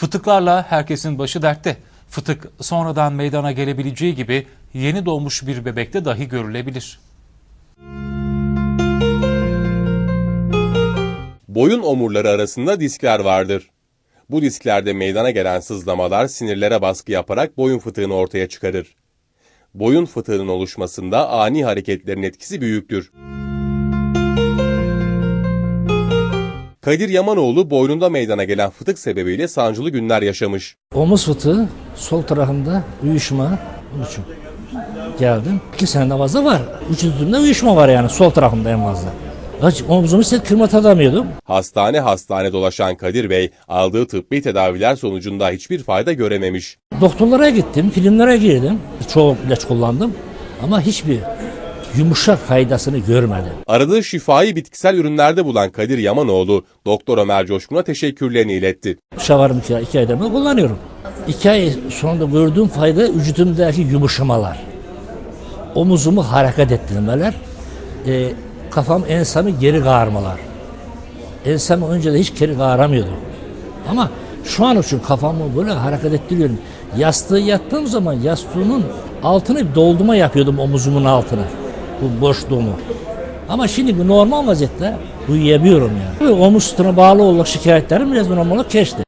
Fıtıklarla herkesin başı dertte. Fıtık sonradan meydana gelebileceği gibi yeni doğmuş bir bebekte dahi görülebilir. Boyun omurları arasında diskler vardır. Bu disklerde meydana gelen sızlamalar sinirlere baskı yaparak boyun fıtığını ortaya çıkarır. Boyun fıtığının oluşmasında ani hareketlerin etkisi büyüktür. Kadir Yamanoğlu boynunda meydana gelen fıtık sebebiyle sancılı günler yaşamış. Omuz fıtığı sol tarafımda uyuşma. Onun için geldim. İki seneden fazla var. Vücudumda uyuşma var yani sol tarafımda en fazla. Aç, omzumu hiç kırmatamıyordum. Hastane hastane dolaşan Kadir Bey aldığı tıbbi tedaviler sonucunda hiçbir fayda görememiş. Doktorlara gittim, filmlere girdim. Çoğu ilaç kullandım. Ama hiçbir yumuşak faydasını görmedim. Aradığı şifayı bitkisel ürünlerde bulan Kadir Yamanoğlu, Doktor Ömer Coşkun'a teşekkürlerini iletti. Şavarım iki, iki aydır ben kullanıyorum. İki ay sonunda gördüğüm fayda vücudumdaki yumuşamalar. Omuzumu hareket ettirmeler. E, kafam ensem'i geri kağırmalar. Ensem önce de hiç geri kağıramıyordum. Ama şu an için kafamı böyle hareket ettiriyorum. Yastığı yattığım zaman yastığımın altını doldurma yapıyordum omuzumun altına. Bu boşluğumu. Ama şimdi bu normal vaziyette uyuyabiliyorum yani. Omuz bağlı olarak şikayetlerim biraz normal olarak geçti.